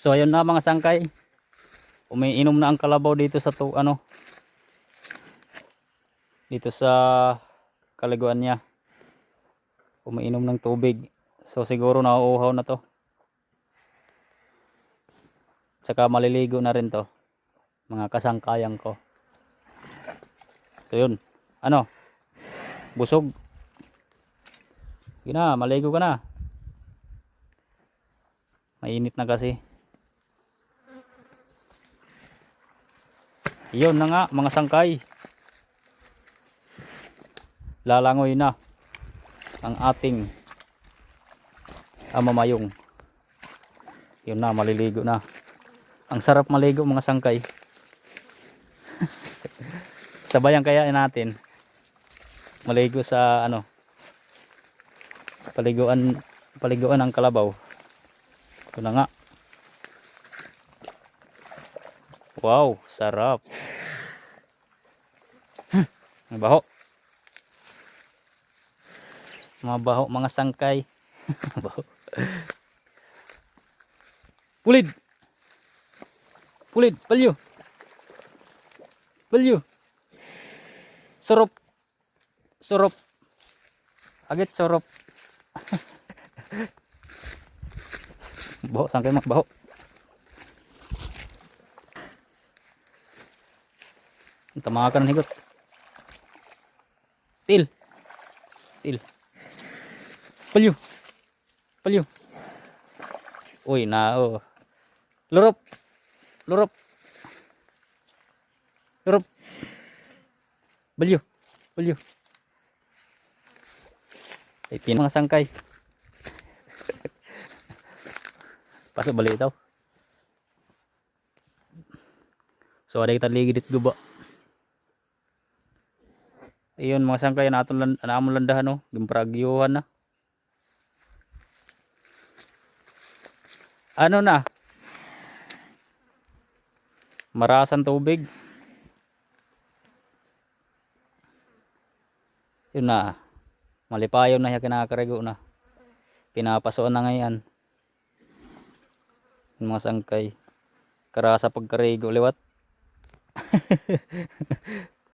So ayun na mga sangkay. Umiinom na ang kalabaw dito sa to ano. Dito sa kaliguan niya. Umiinom ng tubig. So siguro nauuhaw na to. Tsaka maliligo na rin to. Mga kasangkayan ko. So yun. Ano? Busog. Sige na, maligo ka na. Mainit na kasi. Iyon na nga, mga sangkay. Lalangoy na ang ating amamayong. Yun na, maliligo na. Ang sarap maligo mga sangkay. Sabayan kaya natin. Maligo sa ano, paliguan, paliguan ng kalabaw. Ito na nga. Wow, sarap. Mabaho. Mabaho mga sangkay. Mabaho. Pulid. Pulid, palyo. Palyo. Sorop. Sorop. Agit sorop. baho, sangkay mak baho. Tamakan ng higot. Til. Til. Palyo. Palyo. Uy, na oh. Lurop. Lurop. Lurop. Balyo. Balyo. Ay, pin mga sangkay. Pasok balik daw. So ada kita ligid dit guba. Ayun mga sangkay na aton land naamon landahan no, gimpragyuhan na. Ano na? Marasan tubig. Yun na. Malipayon na siya kinakarego na. Pinapasoon na ngayon. Yung mga sangkay. Karasa pagkarego liwat.